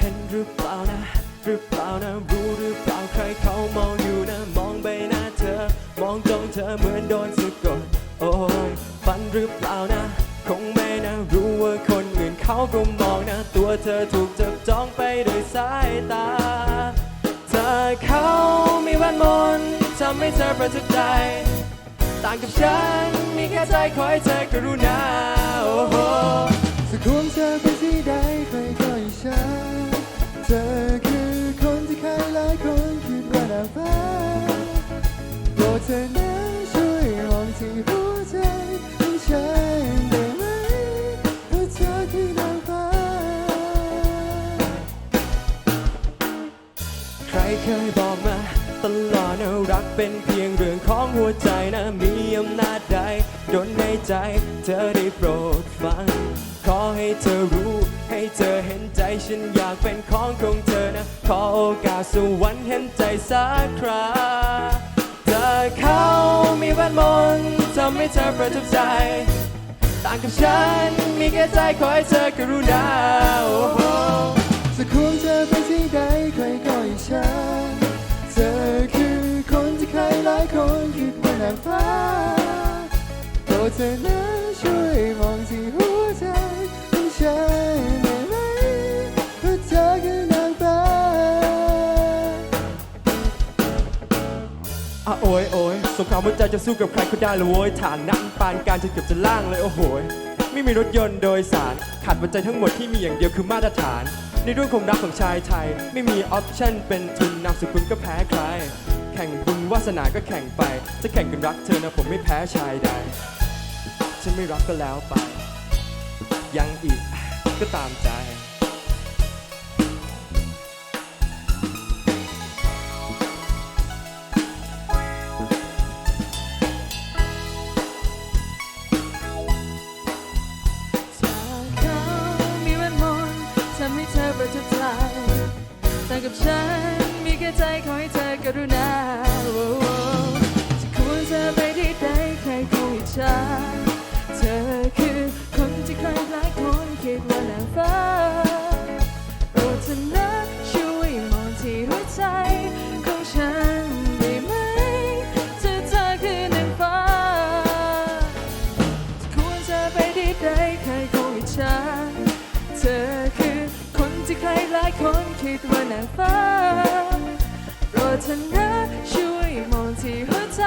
เห็นรือเปล่านะ หรือเปล่านะ รู้หรือเปล่าใครเขามองอยู่นะ มองใบหน้าเธอ มองจ้องเธอเหมือนโดนสะกด โอ้ยฝันหรือเปล่านะ คงไม่นะ รู้ว่าคนอื่นเขาก็มองนะ ตัวเธอถูกจับจ้องไปด้วยสายตา เธอเขามีวันมนทำให้เธอประทับใจ ต่างกับฉัน มีแค่ใจคอยเธอกรุณา โอ้โห ธอคือคนที่ใครหลายคนคิดว่านางฟ้าโปรดเธอนั้นช่วยมองที่หัวใจของฉันได้ไหมเพราะเธอคือนางฟ้า ใครเคยบอกมา ตลอดนะรักเป็นเพียงเรื่องของหัวใจนะมีอำนาจใดโดนในใจ เธอได้โปรดฟัง ขอให้เธอรู้ ให้เธอเห็นใจฉันอยากเป็นของของเธอนะ ขอโอกาสสวรรค์เห็นใจสักคราเธอเขามีแวดมนต์ทำให้เธอประทับใจ ต่างกับฉันมีแค่ใจขอให้เธอกรุณาโอ้โหสักควงเธอไปที่ใดใครก็อิจฉาเธอคือคนที่ใครหลายคนคิดว่านางฟ้าโปรดเธอนั้น อะโอ้ยโอ้ยสงครามหัวใจจะสู้กับใครก็ได้เลยโว้ยฐานน้ำปานการจนเกือบจะล่างเลยโอ้โหยไม่มีรถยนต์โดยสาร ขาดปัจจัยทั้งหมดที่มีอย่างเดียวคือมาตรฐาน ในเรื่องของรักของชายไทย ไม่มีออปชั่นเป็นทุนนามสกุลก็แพ้ใคร แข่งบุญวาสนาก็แข่งไป จะแข่งกันรักเธอนะผมไม่แพ้ชายใด ฉันไม่รักก็แล้วไป ยังอีกก็ตามใจ กับฉัน มีแค่ใจขอให้เธอกรุณาโอ้โหจะควรเธอไปที่ใดใครคงอิจฉา หลายคนคิดว่านางฟ้าโปรดเถอนะช่วยมองที่หัวใจ